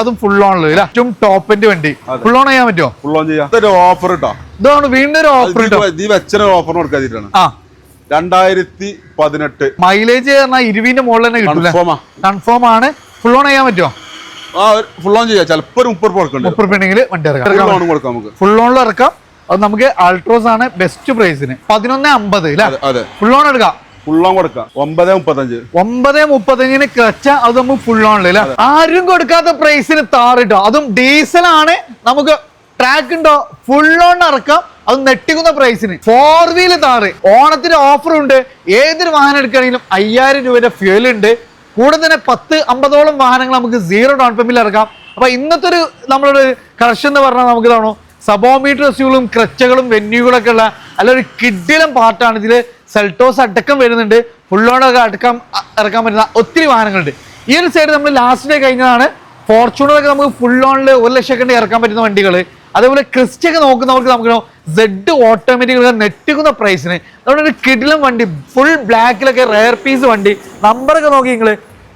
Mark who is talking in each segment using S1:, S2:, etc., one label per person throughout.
S1: അതും full on ഓണിൽ ഏറ്റവും ടോപ്പിന്റെ വണ്ടി. ഫുൾ ഓൺ ചെയ്യാൻ പറ്റുമോ
S2: ഫുൾ ഓൺ ചെയ്യാം. ഇതൊരു ഓഫർ ഇട്ടോ?
S1: ഇതാണ് വീണ്ടും ഒരു ഓഫർ കേട്ടോ
S2: നീ വെച്ചന ഓഫർ കൊടുക്കാതിട്ടാണ്
S1: ആ.
S2: രണ്ടായിരത്തി പതിനെട്ട്
S1: മൈലേജ് പറഞ്ഞാൽ ഇരുവിന്റെ മുകളിൽ തന്നെ
S2: കിട്ടും
S1: കൺഫേം ആണ്. ഫുൾ ഓൺ ചെയ്യാൻ പറ്റുമോ
S2: ആ ഫുൾ ഓൺ ചെയ്യാം. ചിലപ്പോ ഒരു മുപ്പത് കൊടുക്കണ്ട
S1: മുപ്പത് പെണ്ണെങ്കിൽ വണ്ടി
S2: ഫുൾ
S1: ഇറക്കാം.
S2: കൊടുക്കാം നമുക്ക്.
S1: ഫുൾ ഓണിൽ ഇറക്കാം. അത് നമുക്ക് അൾട്രോസ് ആണ്. ബെസ്റ്റ് പ്രൈസിന് പതിനൊന്ന് അമ്പത് അല്ലേ ഫുൾ ഓൺ എടുക്കാം.
S2: ഫുൾ ഓൺ കൊടുക്കാം. ഒമ്പത് മുപ്പത്തഞ്ച്.
S1: ഒമ്പത് മുപ്പത്തഞ്ചിന് ക്ലച്ച അത് നമുക്ക് അല്ലേ ആരും കൊടുക്കാത്ത പ്രൈസിന് താറിട്ടോ. അതും ഡീസൽ ആണ് നമുക്ക് ട്രാക്ക് ഉണ്ടോ? ഫുൾ ഓൺ ഇറക്കാം. അത് നെട്ടിക്കുന്ന പ്രൈസിന് ഫോർ വീൽ താറ്. ഓണത്തിന് ഓഫർ ഉണ്ട്. ഏതൊരു വാഹനം എടുക്കുകയാണെങ്കിലും അയ്യായിരം രൂപയുടെ ഫ്യൂൽ ഉണ്ട്. കൂടെ തന്നെ പത്ത് അമ്പതോളം വാഹനങ്ങൾ നമുക്ക് സീറോ ഡൗൺ പേയ്മെന്റിൽ ഇറക്കാം. അപ്പൊ ഇന്നത്തെ ഒരു നമ്മളൊരു കർഷൻ എന്ന് പറഞ്ഞാൽ നമുക്ക് ഇതാണോ? സബോമീറ്റർ സ്യൂളും ക്രച്ചകളും വെന്യൂകളൊക്കെ ഉള്ള അല്ല ഒരു കിഡിലും പാർട്ടാണ് ഇതിൽ സെൽട്ടോസ് അടക്കം വരുന്നുണ്ട്. ഫുള്ളോണൊക്കെ അടക്കം ഇറക്കാൻ പറ്റുന്ന ഒത്തിരി വാഹനങ്ങളുണ്ട്. ഈ ഒരു സൈഡ് നമ്മൾ ലാസ്റ്റ് ഡേ കഴിഞ്ഞതാണ്. ഫോർച്യൂണറൊക്കെ നമുക്ക് ഫുൾ ഓണിൽ ഒരു കണ്ടി ഇറക്കാൻ പറ്റുന്ന വണ്ടികൾ അതേപോലെ ക്രിസ്റ്റ് ഒക്കെ നോക്കുന്നവർക്ക് നമുക്ക് സെഡ് ഓട്ടോമാറ്റിക് നെറ്റുക്കുന്ന പ്രൈസിന് നമ്മുടെ ഒരു കിഡിലും വണ്ടി ഫുൾ ബ്ലാക്കിലൊക്കെ റെയർ പീസ് വണ്ടി. നമ്പറൊക്കെ നോക്കി നിങ്ങൾ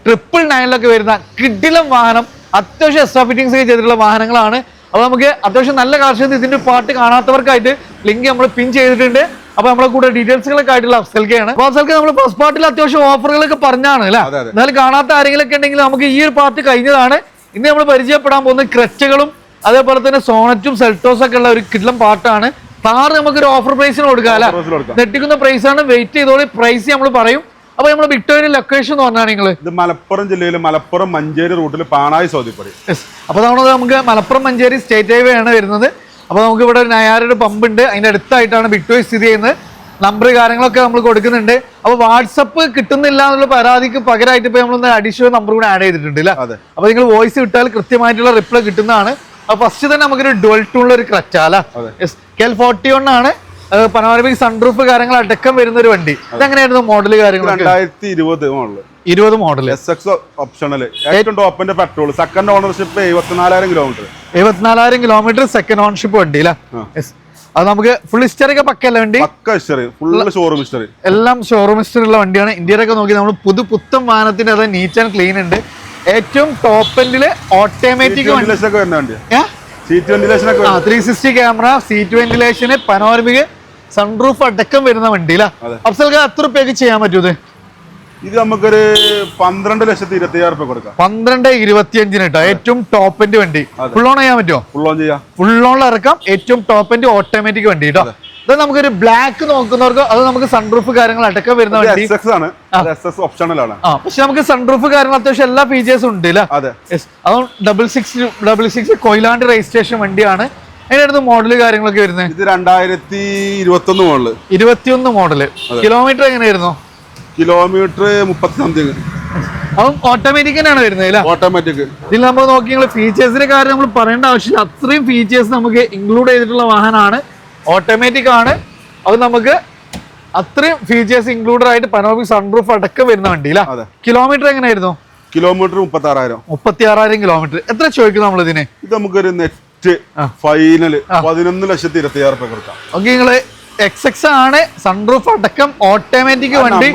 S1: ട്രിപ്പിൾ നയനിലൊക്കെ വരുന്ന കിഡിലും വാഹനം. അത്യാവശ്യം എക്സ്ട്രാ ഫിറ്റിംഗ്സ് ഒക്കെ ചെയ്തിട്ടുള്ള വാഹനങ്ങളാണ്. അപ്പോൾ നമുക്ക് അത്യാവശ്യം നല്ല കാർഷിക ഇതിന്റെ പാട്ട് കാണാത്തവർക്കായിട്ട് ലിങ്ക് നമ്മൾ പിൻ ചെയ്തിട്ടുണ്ട്. അപ്പൊ നമ്മളെ കൂടെ ഡീറ്റെയിൽസുകളൊക്കെ ആയിട്ടുള്ള അഫ്സൽക്കാണ് അഫ്സൽക്ക് നമ്മൾ ഫസ്റ്റ് പാർട്ടിൽ അത്യാവശ്യം ഓഫറുകളൊക്കെ പറഞ്ഞാണ് അല്ലേ. എന്നാലും കാണാത്ത ആരെങ്കിലും ഒക്കെ ഉണ്ടെങ്കിൽ നമുക്ക് ഈ ഒരു പാർട്ട് കഴിഞ്ഞതാണ്. ഇന്ന് നമ്മൾ പരിചയപ്പെടാൻ പോകുന്ന ക്രച്ചകളും അതേപോലെ തന്നെ സോണറ്റും സെൽട്ടോസും ഒക്കെ ഉള്ള ഒരു കിഡ്ലം പാർട്ടാണ് കാർ നമുക്ക് ഒരു ഓഫർ പ്രൈസിന് കൊടുക്കാം അല്ലേ?
S2: Offer price ന് കൊടുക്കാം.
S1: നെട്ടിക്കുന്ന പ്രൈസ് ആണ്. വെയിറ്റ് ചെയ്തോളി പ്രൈസ് നമ്മൾ പറയും. അപ്പൊ നമ്മുടെ വിക്ടോറിയ ലൊക്കേഷൻ എന്ന് പറഞ്ഞാൽ നിങ്ങൾ
S2: ഇത് മലപ്പുറം ജില്ലയിലെ മലപ്പുറം മഞ്ചേരി റൂട്ടിൽ പാണായി സൗദിപ്പടി.
S1: അപ്പൊ നമ്മൾ നമുക്ക് മലപ്പുറം മഞ്ചേരി സ്റ്റേറ്റ് ഹൈവേ ആണ് വരുന്നത്. അപ്പോൾ നമുക്ക് ഇവിടെ ഒരു നയാരയുടെ പമ്പ് ഉണ്ട് അതിന്റെ അടുത്തായിട്ടാണ് ബിറ്റോയ് സ്ഥിതി ചെയ്യുന്നത്. നമ്പർ കാര്യങ്ങളൊക്കെ നമ്മൾ കൊടുക്കുന്നുണ്ട്. അപ്പോൾ വാട്സപ്പ് കിട്ടുന്നില്ല എന്നുള്ള പരാതിക്ക് പകരമായിട്ട് ഇപ്പോൾ നമ്മളൊന്ന് അഡീഷണൽ നമ്പർ കൂടെ ആഡ് ചെയ്തിട്ടുണ്ട് അല്ലേ
S2: അതെ.
S1: അപ്പോൾ നിങ്ങൾ വോയിസ് വിട്ടാൽ കൃത്യമായിട്ടുള്ള റിപ്ലൈ കിട്ടുന്നതാണ്. അപ്പോൾ ഫസ്റ്റ് തന്നെ നമുക്കൊരു ഡുവൽ ടൂണുള്ള ഒരു ക്ലച്ച് അല്ല. കെൽ ഫോർട്ടി വൺ ആണ്. പനോരമിക് സൺറൂഫ് കാര്യങ്ങൾ അടക്കം വരുന്ന ഒരു വണ്ടി ഇതെങ്ങനെയായിരുന്നു മോഡൽ കാര്യങ്ങൾ
S2: രണ്ടായിരത്തി ഇരുപത് മോഡൽ
S1: ഇരുപത് മോഡൽ
S2: എസ് എക്സ് ഓപ്ഷണൽ ഏറ്റവും ടോപ്പിന്റെ പെട്രോൾ സെക്കൻഡ് ഓണർഷിപ്പ് എഴുപത്തിനാലായിരം കിലോമീറ്റർ
S1: എഴുപത്തിനാലായിരം കിലോമീറ്റർ സെക്കൻഡ് ഓൺഷിപ്പ് വണ്ടി അല്ലേ അത് നമുക്ക് ഫുൾ ഹിസ്റ്ററി ഒക്കെ പക്കല്ല വണ്ടി?
S2: ഷോറൂം ഹിസ്റ്ററി
S1: എല്ലാം ഷോറൂം ഹിസ്റ്ററി ഉള്ള വണ്ടിയാണ്. ഇന്ത്യയിലൊക്കെ നോക്കി നമ്മൾ പുതു പുത്തൻ വാഹനത്തിന്റെ അത് നീറ്റ് ആൻഡ് ക്ലീൻ ഉണ്ട്. ഏറ്റവും ടോപ്പ് എൻഡിൽ automatic three sixty camera seat വെന്റിലേഷന് panoramic sunroof അടക്കം വരുന്ന വണ്ടി അല്ലേ. അഫ്സൽക്ക് അത്ര റുപ്യക്ക് ചെയ്യാൻ പറ്റൂ ഇത്
S2: നമുക്കൊരു പന്ത്രണ്ട് ലക്ഷത്തി ഇരുപത്തി അയ്യായിരം റുപ്യ കൊടുക്കാം.
S1: പന്ത്രണ്ട് ഇരുപത്തിയഞ്ചിന് കേട്ടോ ഏറ്റവും ടോപ്പ് എൻഡ് വണ്ടി. ഫുൾ ഓൺ ചെയ്യാൻ പറ്റുമോ?
S2: ഫുൾ ഓൺ ചെയ്യാം.
S1: ഫുൾ ഓണിൽ ഇറക്കാം. ഏറ്റവും ടോപ്പ് എൻഡ് ഓട്ടോമാറ്റിക് വണ്ടി കേട്ടോ ഇത് നമുക്കൊരു ബ്ലാക്ക് നോക്കുന്നവർക്ക് അത് നമുക്ക് സൺറൂഫ് കാര്യങ്ങൾ അടക്കം വരുന്ന വണ്ടി.
S2: എസ് ആണ്. എസ് എസ് ഓപ്ഷണലാണ്
S1: ആ പക്ഷെ നമുക്ക് സൺറൂഫ് കാര്യങ്ങൾ അത്യാവശ്യം എല്ലാ ഫീച്ചേഴ്സും ഉണ്ട്
S2: അതെ.
S1: അതും double six double six Koyilandy registration വണ്ടിയാണ്. അതിനടുത്ത് മോഡൽ കാര്യങ്ങളൊക്കെ വരുന്നത്?
S2: ഇത് രണ്ടായിരത്തി ഇരുപത്തി ഒന്ന് മോഡൽ
S1: ഇരുപത്തിയൊന്ന് മോഡൽ കിലോമീറ്റർ എങ്ങനെയായിരുന്നു?
S2: കിലോമീറ്റർ മുപ്പത്തി സംതിങ്
S1: അതും ഓട്ടോമാറ്റിക് തന്നെയാണ് വരുന്നത്
S2: ഓട്ടോമാറ്റിക്
S1: ഇതിൽ നമ്മൾ നോക്കി നിങ്ങൾ ഫീച്ചേഴ്സിന്റെ കാര്യം നമ്മൾ പറയേണ്ട ആവശ്യമില്ല. അത്രയും ഫീച്ചേഴ്സ് നമുക്ക് ഇൻക്ലൂഡ് ചെയ്തിട്ടുള്ള വാഹനമാണ്. ഓട്ടോമാറ്റിക് ആണ്. അത് നമുക്ക് അത്രയും ഫീച്ചേഴ്സ് ഇൻക്ലൂഡഡ് ആയിട്ട് പനോമിക് സൺറൂഫ് അടക്കം വരുന്ന വണ്ടി അല്ലേ. കിലോമീറ്റർ എങ്ങനെയായിരുന്നു?
S2: കിലോമീറ്റർ മുപ്പത്തി ആറായിരം
S1: മുപ്പത്തി ആറായിരം കിലോമീറ്റർ എത്ര ചോദിക്കും നമ്മൾ ഇതിന്
S2: ഇത് നമുക്കൊരു നെറ്റ് ഫൈനൽ പതിനൊന്ന് ലക്ഷത്തി ഇരുപത്തി രൂപ കൊടുക്കാം.
S1: ഓക്കെ നിങ്ങൾ എക്സ് എക്സ് ആണ്. സൺറൂഫ് അടക്കം ഓട്ടോമാറ്റിക് വണ്ടി.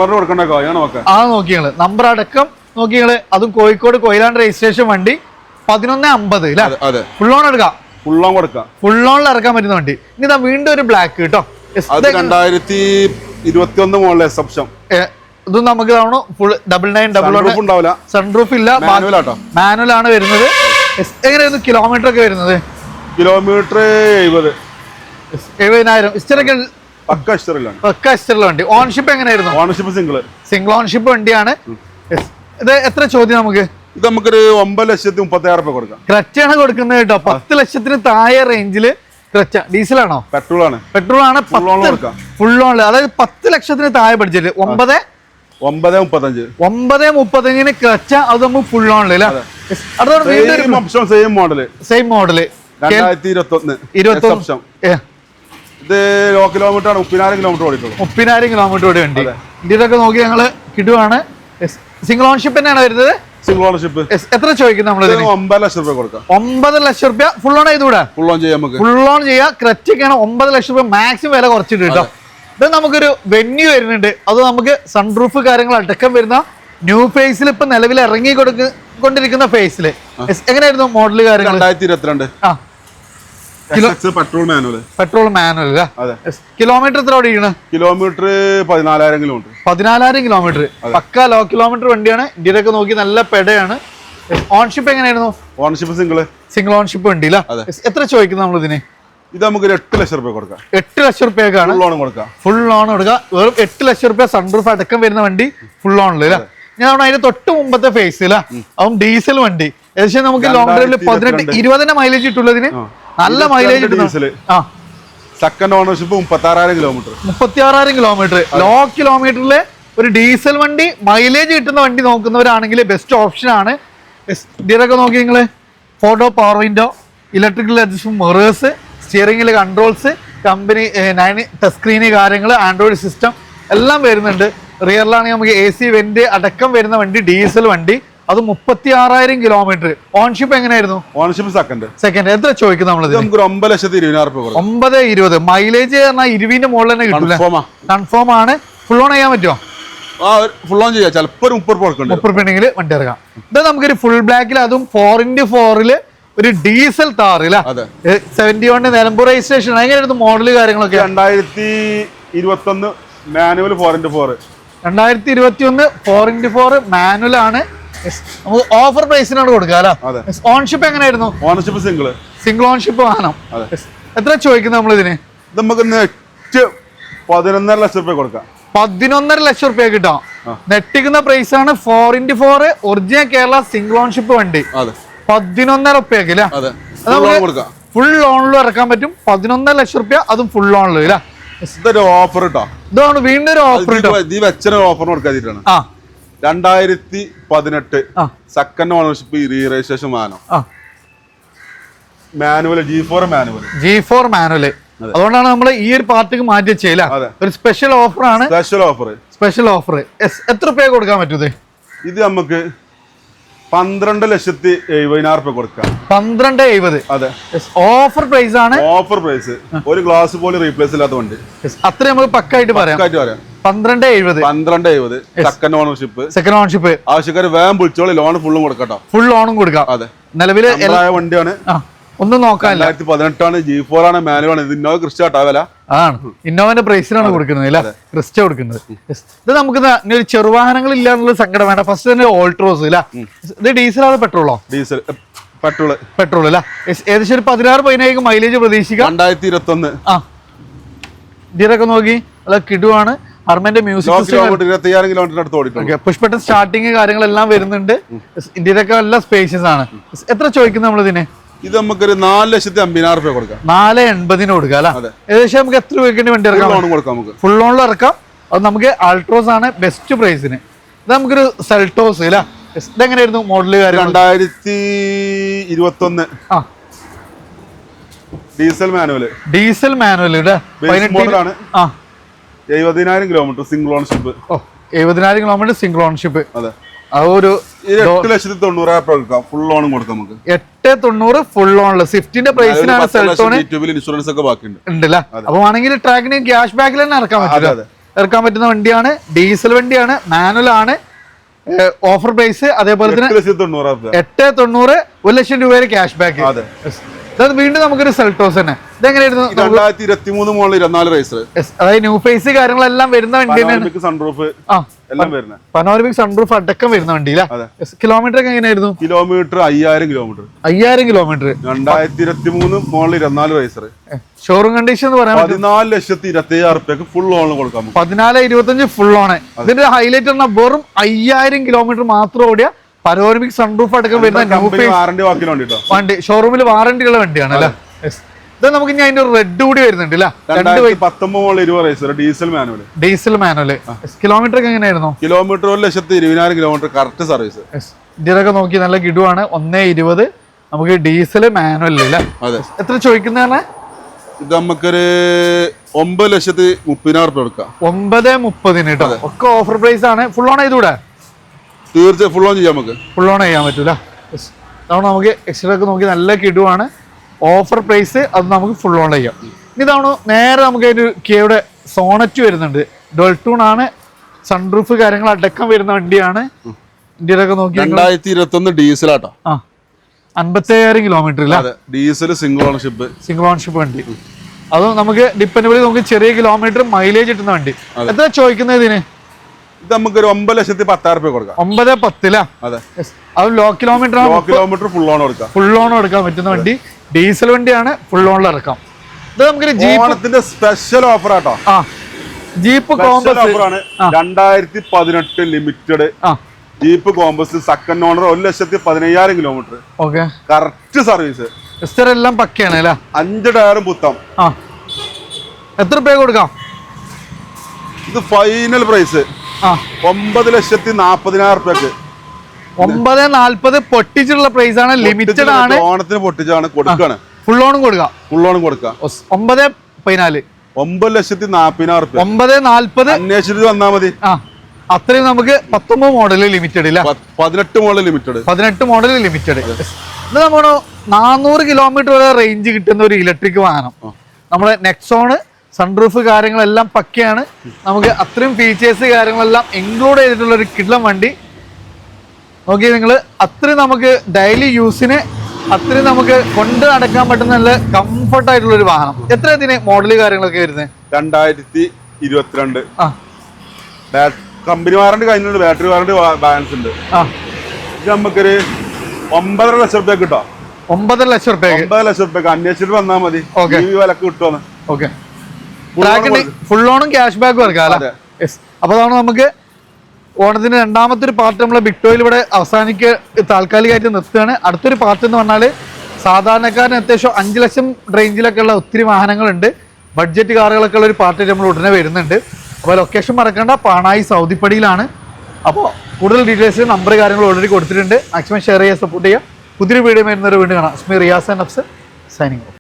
S1: ആ നോക്കിയാണ് നമ്പർ അടക്കം നോക്കി നിങ്ങൾ. അതും കോഴിക്കോട് കൊയിലാണ്ട് രജിസ്ട്രേഷൻ വണ്ടി. പതിനൊന്ന് അമ്പത് അല്ലേ ഫുൾ ഓൺ എടുക്കാം.
S2: ഫുൾ ഓൺ കൊടുക്കാം.
S1: ഫുൾ ഓണിൽ ഇറക്കാൻ പറ്റുന്ന വണ്ടി. ഇനി ഇതാ വീണ്ടും ഒരു ബ്ലാക്ക് കേട്ടോ
S2: രണ്ടായിരത്തി ഇരുപത്തി ഒന്ന് മുകളിലെ എക്സെപ്ഷൻ
S1: ഇതും നമുക്ക് തവണ ഫുൾ ഡബിൾ നയൻ ഡബിൾ
S2: ഉണ്ടാവില്ല.
S1: സൺറൂഫ് ഇല്ല.
S2: മാനുവൽ
S1: ആണ് വരുന്നത്. എങ്ങനെയായിരുന്നു? കിലോമീറ്റർ ഒക്കെ വരുന്നത്?
S2: കിലോമീറ്റർ എഴുപത്.
S1: എഴുപതിനായിരം. ഇസ്റ്ററൊക്കെ
S2: പക്ക ഇസ്റ്ററിലാണ്
S1: പക്ക ഇസ്റ്ററുള്ള വണ്ടി. ഓൺഷിപ്പ് എങ്ങനെയായിരുന്നു?
S2: ഓണർഷിപ്പ് സിംഗിൾ
S1: സിംഗിൾ ഓൺഷിപ്പ് വണ്ടിയാണ്. ഇത് എത്ര ചോദ്യം നമുക്ക്?
S2: ഇത് നമുക്കൊരു ഒമ്പത് ലക്ഷത്തി മുപ്പത്തിയാറ് രൂപ കൊടുക്കാം.
S1: ക്രച്ചാണ് കൊടുക്കുന്നത് കേട്ടോ. പത്ത് ലക്ഷത്തിന് താഴെ റേഞ്ചിൽ ക്രച്ച. ഡീസലാണോ
S2: പെട്രോൾ ആണ്.
S1: പെട്രോൾ ആണ്. ഫുൾ ഓൺ അതായത് പത്ത് ലക്ഷത്തിന് താഴെ ബഡ്ജറ്റ് ഒമ്പത്?
S2: ഒമ്പത് മുപ്പത്തഞ്ച്.
S1: ഒമ്പത് മുപ്പത്തഞ്ചിന് ക്രച്ച. അത് നമുക്ക് ഫുൾ ഓൺ അല്ലേ
S2: സെയിം മോഡൽ സെയിം
S1: മോഡൽ
S2: രണ്ടായിരത്തി ഇരുപത്തി ഒന്ന്
S1: ഇരുപത്തി
S2: ഇത് കിലോമീറ്റർ ആണ്. മുപ്പതിനായിരം കിലോമീറ്റർ ഓടിയിട്ടുള്ളൂ.
S1: മുപ്പതിനായിരം കിലോമീറ്റർ ഓടി വണ്ടി. ഇതൊക്കെ നോക്കി ഞങ്ങൾ കിടുവാണ്. സിംഗിൾ ഓൺഷിപ്പ് തന്നെയാണ് വരുന്നത്?
S2: സിംഗിൾ ഓണർഷിപ്പ്
S1: എത്ര ചോദിക്കുന്നത് നമ്മൾ
S2: ഒമ്പത് ലക്ഷം രൂപ കൊടുക്കാം.
S1: ഒമ്പത് ലക്ഷം രൂപ ഫുൾ ഓൺ ചെയ്തുകൂടെ?
S2: ഫുൾ ഓൺ ചെയ്യാം നമുക്ക്.
S1: ഫുൾ ഓൺ ചെയ്യാം. ക്രറ്റിക്കാണ് ഒമ്പത് ലക്ഷം രൂപ മാക്സിമം വില കുറച്ചിട്ട് കേട്ടോ. ഇത് നമുക്കൊരു വെന്യൂ വരുന്നുണ്ട്. അത് നമുക്ക് സൺറൂഫ് കാര്യങ്ങൾ അടക്കം വരുന്ന ന്യൂ ഫേസിൽ ഇപ്പൊ നിലവിൽ ഇറങ്ങി കൊടുക്കൊണ്ടിരിക്കുന്ന ഫേസിൽ എങ്ങനെയായിരുന്നു മോഡൽ കാര്യങ്ങൾ
S2: രണ്ടായിരത്തി ഇരുപത്തിരണ്ട്.
S1: ആ.
S2: Petrol manual
S1: petrol manual kilometre എത്ര ഓടിക്കണ?
S2: കിലോമീറ്റർ പതിനാലായിരം കിലോമീറ്റർ
S1: പതിനാലായിരം കിലോമീറ്റർ പക്ക ലോ കിലോമീറ്റർ വണ്ടിയാണ്. ഇന്ത്യയിലൊക്കെ നോക്കി നല്ല പെടയാണ്. ഓൺഷിപ്പ് എങ്ങനെയായിരുന്നു?
S2: ഓൺഷിപ്പ് സിംഗിൾ
S1: സിംഗിൾ ഓൺഷിപ്പ് വണ്ടി. എത്ര ചോദിക്കുന്നു നമ്മൾ ഇതിന്?
S2: ഇത് നമുക്ക് ഒരു എട്ട് ലക്ഷം രൂപ കൊടുക്കാം.
S1: എട്ട് ലക്ഷം റുപ്യക്കാണ്
S2: ഫുൾ ലോൺ കൊടുക്കാം.
S1: ഫുൾ ലോൺ കൊടുക്കാം. വെറും എട്ട് ലക്ഷം റുപ്യ സൺപ്രൂഫ് അടക്കം വരുന്ന വണ്ടി ഫുൾ ലോണിൽ അല്ലേ ഞാൻ അതിന്റെ തൊട്ട് മുമ്പത്തെ ഫേസ് അല്ല അതും ഡീസൽ വണ്ടി. ഏകദേശം നമുക്ക് ലോങ് ഡ്രൈവിൽ പതിനെട്ട് ഇരുപതിന്റെ മൈലേജ് കിട്ടുള്ളതിന് നല്ല മൈലേജ് കിട്ടുന്നു
S2: ഡീസൽ
S1: ആ.
S2: സെക്കൻഡ് ഓണർഷിപ്പ് മുപ്പത്തി ആറായിരം കിലോമീറ്റർ
S1: മുപ്പത്തി ആറായിരം കിലോമീറ്റർ ലോ കിലോമീറ്ററിൽ ഒരു ഡീസൽ വണ്ടി മൈലേജ് കിട്ടുന്ന വണ്ടി നോക്കുന്നവരാണെങ്കിൽ ബെസ്റ്റ് ഓപ്ഷൻ ആണ്. ഇതിലൊക്കെ നോക്കി നിങ്ങൾ photo power window electrical adjust mirrors സ്റ്റിയറിംഗിൽ controls company nine touch screen കാര്യങ്ങൾ ആൻഡ്രോയിഡ് സിസ്റ്റം എല്ലാം വരുന്നുണ്ട്. റിയറിലാണെങ്കിൽ നമുക്ക് എ സി വെന്റ് അടക്കം വരുന്ന വണ്ടി ഡീസൽ വണ്ടി. അത് മുപ്പത്തി ആറായിരം കിലോമീറ്റർ ഓൺഷിപ്പ് എങ്ങനെയായിരുന്നു?
S2: ഓൺഷിപ്പ് സെക്കൻഡ്
S1: സെക്കൻഡ് എത്ര ചോദിക്കുന്നത് നമ്മൾ
S2: നമുക്ക് ഒമ്പത് ലക്ഷത്തി ഇരുപതിനായിരം രൂപ
S1: ഒമ്പത് ഇരുപത്. മൈലേജ് പറഞ്ഞാൽ ഇരുവിന്റെ മുകളിൽ തന്നെ
S2: കിട്ടും
S1: കൺഫേം ആണ്. ഫുൾ ഓൺ ചെയ്യാൻ പറ്റുമോ?
S2: ഫുൾ ഓൺ ചെയ്യാം. ചിലപ്പോൾ മുപ്പത്
S1: മുപ്പത് പെണ്ണിങ്ങിൽ വണ്ടി ഇറങ്ങാം ഇത് നമുക്കൊരു ഫുൾ ബ്ലാക്കിൽ അതും ഫോർ ഇന്റു ഒരു ഡീസൽ താറില്ല സെവന്റി വണ് നിലമ്പൂർ രജിസ്ട്രേഷൻ എങ്ങനെയായിരുന്നു മോഡൽ കാര്യങ്ങളൊക്കെ?
S2: രണ്ടായിരത്തി ഇരുപത്തി ഒന്ന് മാനുവൽ ഫോർ ഇന്റു ഫോർ
S1: രണ്ടായിരത്തി ഇരുപത്തി ഒന്ന് ഫോർ ഇന്റു ഫോർ മാനുവൽ ആണ്. നമുക്ക് ഓഫർ പ്രൈസിനാണ്
S2: അതെ.
S1: ഓൺഷിപ്പ് എങ്ങനെയായിരുന്നു?
S2: ഓണർഷിപ്പ് സിംഗിൾ
S1: സിംഗിൾ ഓൺഷിപ്പ്
S2: അതെ.
S1: എത്ര ചോദിക്കുന്നത് നമ്മൾ ഇതിന്?
S2: നമുക്ക് നെറ്റ് പതിനൊന്നര ലക്ഷം രൂപ കൊടുക്കാം.
S1: പതിനൊന്നര ലക്ഷം റുപ്യ കിട്ടാം. നെട്ടിക്കുന്ന പ്രൈസ് ആണ് four into four original Kerala single ownership വണ്ടി. പതിനൊന്നര റുപ്യക്ക് അല്ലേ?
S2: ഫുൾ കൊടുക്കാം.
S1: ലോണിലും ഇറക്കാൻ പറ്റും. പതിനൊന്നര ലക്ഷം റുപ്യ അതും ഫുൾ ലോണിലും അല്ലേ?
S2: ഇതൊരു ഓഫർ കേട്ടോ
S1: ഇതാണ് വീണ്ടും ഒരു ഓഫർ കിട്ടും
S2: ഓഫർ കൊടുക്കാതിട്ടാണ്.
S1: ആ.
S2: രണ്ടായിരത്തി പതിനെട്ട് സെക്കൻഡ് ഓണർഷിപ്പ് റീ രജിസ്ട്രേഷൻ വാഹനം manual G four manual
S1: G four manual. അതുകൊണ്ടാണ് നമ്മൾ ഈ ഒരു പാർട്ടിക്ക് മാറ്റി
S2: ചെയ്യല
S1: ഒരു സ്പെഷ്യൽ ഓഫർ ആണ്.
S2: സ്പെഷ്യൽ ഓഫർ
S1: സ്പെഷ്യൽ ഓഫർ എത്ര പേ കൊടുക്കാൻ പറ്റൂ
S2: ഇത്? നമുക്ക് പന്ത്രണ്ട് ലക്ഷത്തി എഴുപതിനായിരം രൂപ കൊടുക്കാം.
S1: പന്ത്രണ്ട് എഴുപത്.
S2: അതെ.
S1: ഓഫർ പ്രൈസ് ആണ്.
S2: ഓഫർ പ്രൈസ് ഒരു ഗ്ലാസ് പോലും റീപ്ലേസ് ഇല്ലാത്ത വണ്ടി.
S1: അത്ര നമുക്ക് പക്കായിട്ട് പറയാം.
S2: പറയാം.
S1: പന്ത്രണ്ട് എഴുപത്.
S2: പന്ത്രണ്ട് എഴുപത്. സെക്കൻഡ് ഓണർഷിപ്പ്
S1: സെക്കൻഡ് ഓണർഷിപ്പ്
S2: ആവശ്യക്കാർ വേഗം വിളിച്ചോളി ലോൺ ഫുള്ളും കൊടുക്കട്ടോ.
S1: ഫുൾ ലോണും കൊടുക്കാം.
S2: അതെ. നിലവിൽ വണ്ടിയാണ്.
S1: ഒന്നും നോക്കാനില്ല.
S2: രണ്ടായിരത്തി പതിനെട്ടാണ് ജി ഫോർ ആണ് മാനുവൽ ആണ് ഇത് ക്രിസ്റ്റ കൃഷ്ണാട്ടാ വില?
S1: ആണ്. ഇന്നോവന്റെ പ്രൈസിനാണ് കൊടുക്കുന്നത്. അല്ല? ക്രിസ്റ്റ കൊടുക്കുന്നത്. ഇത് നമുക്ക് ഒരു ചെറുവാഹനങ്ങൾ ഇല്ല എന്നുള്ള സങ്കടം വേണ്ട. ഫസ്റ്റ് തന്നെ ഓൾട്രോസ് ഇല്ല? ഇത് ഡീസൽ ആണ് പെട്രോളോ?
S2: Diesel petrol.
S1: പെട്രോൾ അല്ല. ഏകദേശം ഒരു പതിനാറ് പതിനേഴ് മൈലേജ് പ്രതീക്ഷിക്കാം.
S2: രണ്ടായിരത്തി ഇരുപത്തി ഒന്ന്
S1: ആ. ഇതിലൊക്കെ നോക്കി. അല്ല കിടുവാണ്. അർമന്റെ മ്യൂസിക് പുഷ്പട്ടൻ സ്റ്റാർട്ടിങ് കാര്യങ്ങളെല്ലാം വരുന്നുണ്ട്. ഇന്ത്യയിലൊക്കെ നല്ല സ്പേഷ്യസ് ആണ്. എത്ര ചോദിക്കുന്നത് നമ്മൾ ഇതിന്
S2: ഇത് നമുക്കൊരു നാല് ലക്ഷത്തി അമ്പതിനായിരം രൂപ കൊടുക്കാം.
S1: നാല് എൺപതിന് കൊടുക്കാം അല്ലെ. ഏകദേശം നമുക്ക് എത്ര രൂപയ്ക്ക് വണ്ടി ഇറക്കാം
S2: ലോൺ കൊടുക്കാം നമുക്ക്.
S1: ഫുൾ ഓണിൽ ഇറക്കാം. അത് നമുക്ക് അൾട്രോസ് ആണ് ബെസ്റ്റ് പ്രൈസിന് ഇത് നമുക്കൊരു സെൽട്ടോസ് അല്ല? ഇതെങ്ങനെയായിരുന്നു മോഡൽ കാര്യം
S2: രണ്ടായിരത്തി ഇരുപത്തി ഒന്ന്
S1: ആ
S2: ഡീസൽ മാനുവൽ
S1: ഡീസൽ മാനുവൽ
S2: മോഡലാണ്.
S1: ആ.
S2: എഴുപതിനായിരം കിലോമീറ്റർ സിംഗിൾ ഓൺഷിപ്പ്
S1: ഓ എഴുപതിനായിരം കിലോമീറ്റർ സിംഗിൾ ഓൺഷിപ്പ്
S2: അതെ.
S1: ആ ഒരു
S2: എട്ട് ലക്ഷത്തി തൊണ്ണൂറായിരം രൂപ കൊടുക്കാം ഫുൾ ലോണും കൊടുക്കാം നമുക്ക്.
S1: എട്ട് തൊണ്ണൂറ് ഫുൾ ഓണിൽ സ്വിഫ്റ്റിന്റെ പ്രൈസിനാണ് സെൽട്ടോണ്
S2: യൂട്യൂബിൽ ഇൻഷുറൻസ് ഒക്കെ ബാക്കിയുണ്ട്.
S1: ഉണ്ടല്ലേ? അപ്പൊ വേണമെങ്കിൽ ട്രാക്കിന് ക്യാഷ് ബാക്കിൽ തന്നെ ഇറക്കാൻ
S2: പറ്റും
S1: ഇറക്കാൻ പറ്റുന്ന വണ്ടിയാണ് ഡീസൽ വണ്ടിയാണ് മാനുവൽ ആണ്. ഓഫർ പ്രൈസ് അതേപോലെ തന്നെ
S2: എട്ട്
S1: തൊണ്ണൂറ് ഒരു ലക്ഷം രൂപയുടെ ക്യാഷ് ബാക്ക്
S2: അതെ.
S1: ഇത് വീണ്ടും നമുക്കൊരു സെൽട്ടോസ് തന്നെ. ഇതെങ്ങനെയായിരുന്നു?
S2: രണ്ടായിരത്തി ഇരുപത്തി മൂന്ന് മോളിൽ ഇരുപത്തിനാല് റേസർ
S1: Yes, അതായത് ന്യൂ ഫേസ് കാര്യങ്ങളെല്ലാം വരുന്ന വണ്ടി സൺപ്രൂഫ്
S2: സൺറൂഫ് എല്ലാം വരുന്നത്
S1: പനോരമിക് സൺറൂഫ് അടക്കം വരുന്ന വണ്ടി
S2: അതെ.
S1: കിലോമീറ്റർ ഒക്കെ എങ്ങനെയായിരുന്നു?
S2: കിലോമീറ്റർ അയ്യായിരം കിലോമീറ്റർ
S1: അയ്യായിരം കിലോമീറ്റർ
S2: രണ്ടായിരത്തി ഇരുപത്തി മൂന്ന് മോളിൽ ഇരുപത്തിനാല് റേസർ
S1: ഷോറൂം കണ്ടീഷൻ എന്ന് പറയാൻ
S2: പതിനാല് ലക്ഷത്തി ഇരുപത്തി അയ്യായിരം റുപ്യക്ക് ഫുൾ ഓൺ കൊടുക്കാം
S1: പതിനാല് ഇരുപത്തഞ്ച് ഫുൾ ഓൺ ഇതിന്റെ ഹൈലൈറ്റ് പറഞ്ഞാൽ വെറും അയ്യായിരം കിലോമീറ്റർ മാത്രം ഓടിയ പനോരമിക് സൺറൂഫ് അടക്കം വരുന്ന വണ്ടി ഷോറൂമിൽ വാറണ്ടി ഉള്ള വണ്ടിയാണ് അല്ലേ. ഇത് നമുക്ക് ഇനി അതിന്റെ റെഡ് കൂടി വരുന്നുണ്ട്
S2: diesel manual
S1: diesel manual. Kilometre ഒക്കെ എങ്ങനെയായിരുന്നു?
S2: കിലോമീറ്റർ ഒരു ലക്ഷത്തി ഇരുപതിനായിരം കിലോമീറ്റർ കറക്റ്റ് സർവീസ്
S1: ഇതിലൊക്കെ നോക്കി നല്ല കിടുവാണ്. ഒന്നേ ഇരുപത്. നമുക്ക് ഡീസൽ മാനുവൽ അല്ലേ എത്ര ചോദിക്കുന്നതാണ്?
S2: ഇത് നമുക്കൊരു ഒമ്പത് ലക്ഷത്തി മുപ്പതിനായിരം റുപ്യ കൊടുക്കാം.
S1: ഒമ്പത് മുപ്പതിന് കേട്ടോ. ഒക്കെ ഓഫർ പ്രൈസ് ആണ്. ഫുൾ ഓൺ ചെയ്തൂടെ
S2: തീർച്ചയായും ഫുൾ ഓൺ ചെയ്യാം നമുക്ക്.
S1: ഫുൾ ഓൺ ചെയ്യാൻ പറ്റൂല. തവണ നമുക്ക് എക്സ്ട്രാക്ക് നോക്കി നല്ല കിടുവാണ്. ഓഫർ പ്രൈസ് അത് നമുക്ക് ഫുൾ ഓൺ ചെയ്യാം. ഇനി തവണ നേരെ നമുക്ക് ഒരു കിയയുടെ സോണറ്റ് വരുന്നുണ്ട്. ഡൊൾട്ടൂൺ ആണ്. സൺറൂഫ് കാര്യങ്ങൾ അടക്കം വരുന്ന വണ്ടിയാണ്. ഇന്ത്യയിലൊക്കെ നോക്കി
S2: രണ്ടായിരത്തി ഇരുപത്തി ഒന്ന് ഡീസലാട്ടോ
S1: ആ. അൻപത്തി അയ്യായിരം കിലോമീറ്റർ ഇല്ല
S2: diesel single ownership
S1: single ownership വണ്ടി. അതും നമുക്ക് ഡിപ്പെൻഡബിളി നമുക്ക് ചെറിയ കിലോമീറ്റർ മൈലേജ് കിട്ടുന്ന വണ്ടി. എത്ര ചോദിക്കുന്നത് ഇതിന്?
S2: ഇത് നമുക്കൊരു ഒമ്പത് ലക്ഷത്തി പത്തായിരം രൂപ കൊടുക്കാം.
S1: ഒമ്പത് പത്തിലാ?
S2: അതെ.
S1: അത് low kilometre
S2: low kilometre full on കൊടുക്കാം.
S1: ഫുൾ ഓൺ എടുക്കാൻ പറ്റുന്ന വണ്ടി. ഡീസൽ വണ്ടിയാണ്. ഫുൾ ഓണിൽ ഇറക്കാം. ഇത് നമുക്കൊരു ജീപ്പ്
S2: സ്പെഷ്യൽ ഓഫർ ആട്ടോ.
S1: ആ. ജീപ്പ് കോമ്പസ്
S2: ഓഫറാണ് രണ്ടായിരത്തി പതിനെട്ട് ലിമിറ്റഡ്
S1: ആ.
S2: ജീപ്പ് കോമ്പസ് സെക്കൻഡ് ഓണർ ഒരു ലക്ഷത്തി പതിനയ്യായിരം കിലോമീറ്റർ
S1: ഓക്കെ
S2: കറക്റ്റ് സർവീസ്
S1: എല്ലാം പക്കയാണ് അല്ലേ?
S2: അഞ്ച് ടയറും പുത്തം.
S1: ആ. എത്ര രൂപ കൊടുക്കാം?
S2: ഇത് ഫൈനൽ പ്രൈസ് ഒമ്പത് ലക്ഷത്തി നാപ്പതിനായിരം റുപ്യക്ക്
S1: ഒമ്പത് നാല്പത് പൊട്ടിച്ചിട്ടുള്ള പ്രൈസ് ആണ്. ലിമിറ്റഡ് ആണ്.
S2: ഓണത്തിന് പൊട്ടിച്ചാണ് കൊടുക്കാണ്.
S1: ഫുൾ ഓണും കൊടുക്കാം.
S2: ഫുൾ ഓണും കൊടുക്കാം.
S1: ഒമ്പത് പതിനാല്.
S2: ഒമ്പത് ലക്ഷത്തി നാപ്പതിനായിരം റുപ്യ
S1: ഒമ്പത് നാല്പത്.
S2: അന്വേഷിച്ചിട്ട് വന്നാൽ മതി.
S1: ആ. അത്രയും നമുക്ക് പത്തൊമ്പത് മോഡൽ ലിമിറ്റഡ് ഇല്ല.
S2: പതിനെട്ട് മോഡൽ ലിമിറ്റഡ്
S1: പതിനെട്ട് മോഡൽ ലിമിറ്റഡ് ഇത് നമ്മുടെ നാനൂറ് കിലോമീറ്റർ വരെ റേഞ്ച് കിട്ടുന്ന ഒരു ഇലക്ട്രിക് വാഹനം. നമ്മുടെ നെക്സോണ് സൺറൂഫ് കാര്യങ്ങളെല്ലാം പക്കയാണ്. നമുക്ക് അത്രയും ഫീച്ചേഴ്സ് കാര്യങ്ങളെല്ലാം ഇൻക്ലൂഡ് ചെയ്തിട്ടുള്ള ഒരു കിഡ്ലം വണ്ടി. നോക്കി നിങ്ങൾ അത്രയും നമുക്ക് ഡെയിലി യൂസിന് അത്രയും നമുക്ക് കൊണ്ട് നടക്കാൻ പറ്റുന്ന നല്ല കംഫർട്ട് ആയിട്ടുള്ള ഒരു വാഹനം. എത്ര ഇതിന് മോഡൽ കാര്യങ്ങളൊക്കെ വരുന്നത്
S2: രണ്ടായിരത്തി ഇരുപത്തിരണ്ട്. കമ്പനി വാറണ്ടി കഴിഞ്ഞിട്ടുണ്ട്. ബാറ്ററി വാറണ്ടി ബാലൻസ് ഉണ്ട്. ഇത് നമുക്കൊരു ഒമ്പതര ലക്ഷം റുപ്യ കിട്ടാം?
S1: ഒമ്പതര ലക്ഷം റുപ്യ
S2: ഒമ്പത് ലക്ഷം റുപ്യ അന്വേഷിച്ചിട്ട് വന്നാൽ മതി. വിലക്ക് കിട്ടുമെന്ന്
S1: ഓക്കെ
S2: Full
S1: ഫുൾ ഓണും ക്യാഷ് ബാക്കും ഇറക്കാം അപ്പോൾ അതാണ് നമുക്ക് ഓണത്തിന് രണ്ടാമത്തെ ഒരു പാർട്ട് നമ്മളെ ബിക്ടോയിൽ ഇവിടെ അവസാനിക്ക് താൽക്കാലികമായിട്ട് നിർത്തുകയാണ്. അടുത്തൊരു പാർട്ട് എന്ന് പറഞ്ഞാൽ സാധാരണക്കാരന് അത്യാവശ്യം അഞ്ച് ലക്ഷം റേഞ്ചിലൊക്കെ ഉള്ള ഒത്തിരി വാഹനങ്ങളുണ്ട്. ബഡ്ജറ്റ് കാറുകളൊക്കെ ഉള്ള ഒരു പാർട്ടി നമ്മൾ ഉടനെ വരുന്നുണ്ട്. അപ്പോൾ ലൊക്കേഷൻ മറക്കേണ്ട. പാണായി സൗദിപ്പടിയിലാണ്. അപ്പോൾ കൂടുതൽ ഡീറ്റെയിൽസ് നമ്പർ കാര്യങ്ങൾ ഓൾറെഡി കൊടുത്തിട്ടുണ്ട്. മാക്സിമം ഷെയർ ചെയ്യുക സപ്പോർട്ട് ചെയ്യുക പുതിയൊരു വീഡിയോ വരുന്നവർ വീണ്ടും കാണാം. Asmi Riyas and Afsar signing